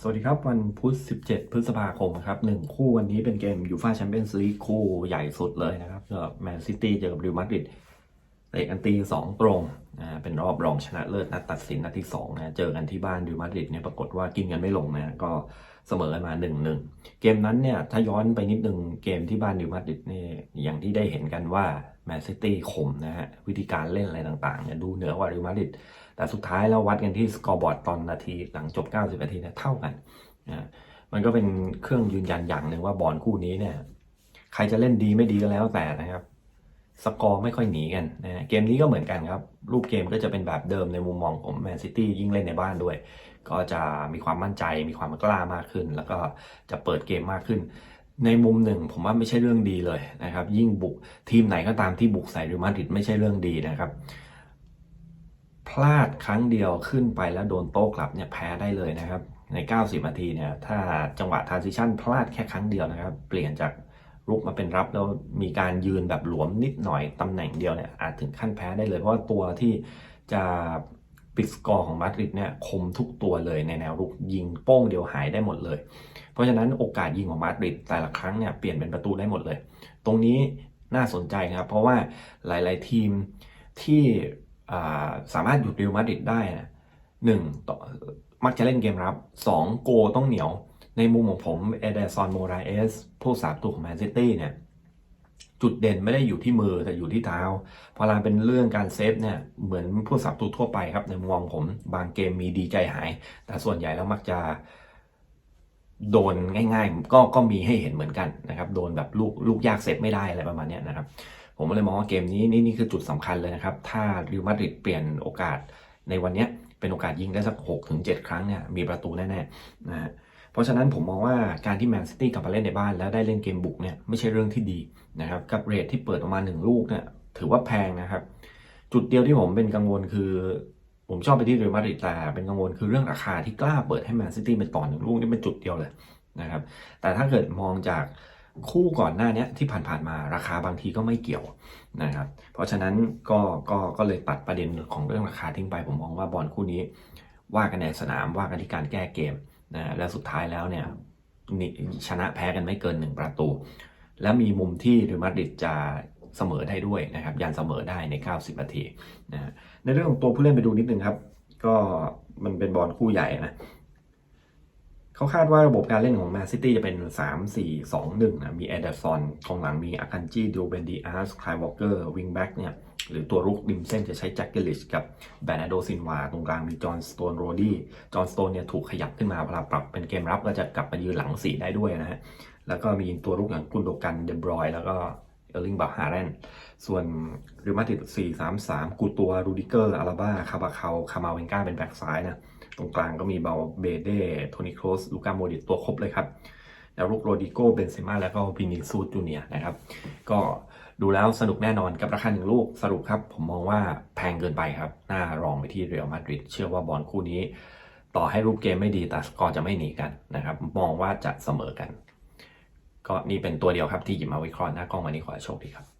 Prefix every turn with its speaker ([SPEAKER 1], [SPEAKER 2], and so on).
[SPEAKER 1] สวัสดีครับ วันพุธ 17 พฤษภาคมครับหนึ่งคู่วันนี้เป็นเกมยูฟาแชมเปี้ยนส์ลีกคู่ใหญ่สุดเลยนะครับสำหรับแมนซิตี้เจอกับริลมาดริด เตะกันตีสองตรงอ่าเป็นรอบรองชนะเลิศนัดตัดสินนัดที่2นะเจอกันที่บ้านริมาดริดเนี่ยปรากฏว่ากินกันไม่ลงนะก็เสมอกันมา1-1เกมนั้นเนี่ยถ้าย้อนไปนิดนึงเกมที่บ้านริมาดริดเนี่ยอย่างที่ได้เห็นกันว่าแมนซิตี้ข่มนะฮะวิธีการเล่นอะไรต่างๆเนี่ยดูเหนือกว่าริมาดริดแต่สุดท้ายแล้ววัดกันที่สกอร์บอร์ดตอนนาทีหลังจบ 90 นาทีเนี่ยเท่ากันนะมันก็เป็นเครื่องยืนยันอย่างหนึ่งว่าบอลคู่นี้เนี่ยใครจะเล่นดีไม่ดีก็แล้วแต่นะครับ สกอร์ไม่ค่อยหนีกันนะเกมนี้ก็เหมือนกันครับ รูปเกมก็จะเป็นแบบเดิมในมุมมองของแมนซิตี้ยิ่งเล่นในบ้านด้วย ก็จะมีความมั่นใจมีความกล้ามากขึ้น แล้วก็จะเปิดเกมมากขึ้น ในมุมหนึ่งผมว่าไม่ใช่เรื่องดีเลยนะครับ ยิ่งบุกทีมไหนก็ตามที่บุกใส่ริมาดริดไม่ใช่เรื่องดีนะครับ พลาดครั้งเดียวขึ้นไปแล้วโดนโต้กลับเนี่ยแพ้ได้เลยนะครับใน 90 นาทีเนี่ย ถ้าจังหวะทรานซิชันพลาดแค่ครั้งเดียวนะครับ เปลี่ยนจาก รุกมาเป็นรับแล้วมีการยืนแบบหลวมนิดหน่อยตำแหน่งเดียวเนี่ยอาจถึงขั้นแพ้ได้เลย เพราะว่าตัวที่จะปิดสกอร์ของมาดริดเนี่ยคมทุกตัวเลยในแนวรุกยิงโป้งเดียวหายได้หมดเลย เพราะฉะนั้นโอกาสยิงของมาดริดแต่ละครั้งเนี่ยเปลี่ยนเป็นประตูได้หมดเลย ตรงนี้น่าสนใจครับเพราะว่าหลาย ๆ ทีมที่สามารถหยุดเรอัลมาดริดได้นะหนึ่งมักจะเล่นเกมรับสองโกต้องเหนียว ในมุมของผมเอเดซอนโมราเอสผู้สาประตูของแมนซิตี้เนี่ยจุดเด่นไม่ได้อยู่ที่มือแต่อยู่ที่เท้า พอลาเป็นเรื่องการเซฟเนี่ยเหมือนผู้สับตูทั่วไปครับในมุมมองผมบางเกมมีดีใจหาย แต่ส่วนใหญ่แล้วมักจะโดนง่ายๆ ก็ก็มีให้เห็นเหมือนกันนะครับโดนแบบลูกลูกยากเซฟไม่ได้อะไรประมาณนี้นะครับ ผมเลยมองว่าเกมนี้นี่นี่คือจุดสำคัญเลยนะครับ ถ้าริวมาดริดเปลี่ยนโอกาสในวันนี้เป็นโอกาสยิงได้สัก6ถึง7ครั้งเนี่ยมีประตูแน่ๆนะฮะ เพราะฉะนั้นผมมองว่าการที่แมนซิตี้กลับมาเล่นในบ้าน แล้วได้เล่นเกมบุกเนี่ยไม่ใช่เรื่องที่ดีนะครับกับเรทที่เปิดออกมาหนึ่งลูกเนี่ยถือว่าแพงนะครับ จุดเดียวที่ผมเป็นกังวลคือ ผมชอบไปที่เรอัลมาดริดแต่เป็นกังวลคือเรื่องราคาที่กล้าเปิดให้แมนซิตี้เป็นต่อหนึ่งลูกนี่เป็นจุดเดียวเลยนะครับแต่ถ้าเกิดมองจากคู่ก่อนหน้านี้ที่ผ่านๆมาราคาบางทีก็ไม่เกี่ยวนะครับ เพราะฉะนั้นก็ก็ก็เลยตัดประเด็นของเรื่องราคาทิ้งไป ผมมองว่าบอลคู่นี้ ว่ากันในสนามว่ากันที่การแก้เกม นะและสุดท้ายแล้วเนี่ยชนะแพ้กันไม่เกิน 1 ประตู แล้วมีมุมที่เรอัลมาดริดจะเสมอได้ด้วยนะครับยันเสมอได้ใน 90 นาทีนะฮะในเรื่องของตัวผู้เล่นไปดูนิดนึงครับ ก็มันเป็นบอลคู่ใหญ่นะเขาคาดว่าระบบการเล่นของแมนซิตี้จะเป็น 3 4 2 1นะมีแอดเดอร์ซอนกองหลังมีอาคันจีดูเบนดีอาร์สคลายวอลเกอร์วิงแบ็กเนี่ย หรือตัวรุกริมเส้นจะใช้แจ็คเกลิชกับแบรนาโดซินวาตรงกลางมีจอห์นสโตนโรดี้จอห์นสโตนเนี่ยถูกขยับขึ้นมาเวลาปรับเป็นเกมรับก็จะกลับมายืนหลังสี่ได้ด้วยนะฮะแล้วก็มีตัวรุกอย่างกุนโดกันเดบรอยแล้วก็เออร์ลิงบาฮาร์เรนส่วนริมาติด4 3 3 กูตัวรูดิเกอร์อาราบ้าคาบาเคาคามาเวนกาเป็นแบ็กซ้ายนะตรงกลางก็มีเบาเบเด้โทนี่โครสลูก้าโมดิตตัวครบเลยครับ แล้วลูกโรดิโกเบนเซม่าแล้วก็วินิซูสจูเนียนะครับ ก็ดูแล้วสนุกแน่นอนกับราคาหนึ่งลูกสรุปครับ ผมมองว่าแพงเกินไปครับ น่ารองไปที่เรอัลมาดริดเชื่อว่าบอลคู่นี้ ต่อให้รูปเกมไม่ดีแต่สกอร์จะไม่หนีกันนะครับ มองว่าจะเสมอกัน ก็นี่เป็นตัวเดียวครับที่หยิบมาวิเคราะห์หน้ากล้องวันนี้ขอโชคดีครับ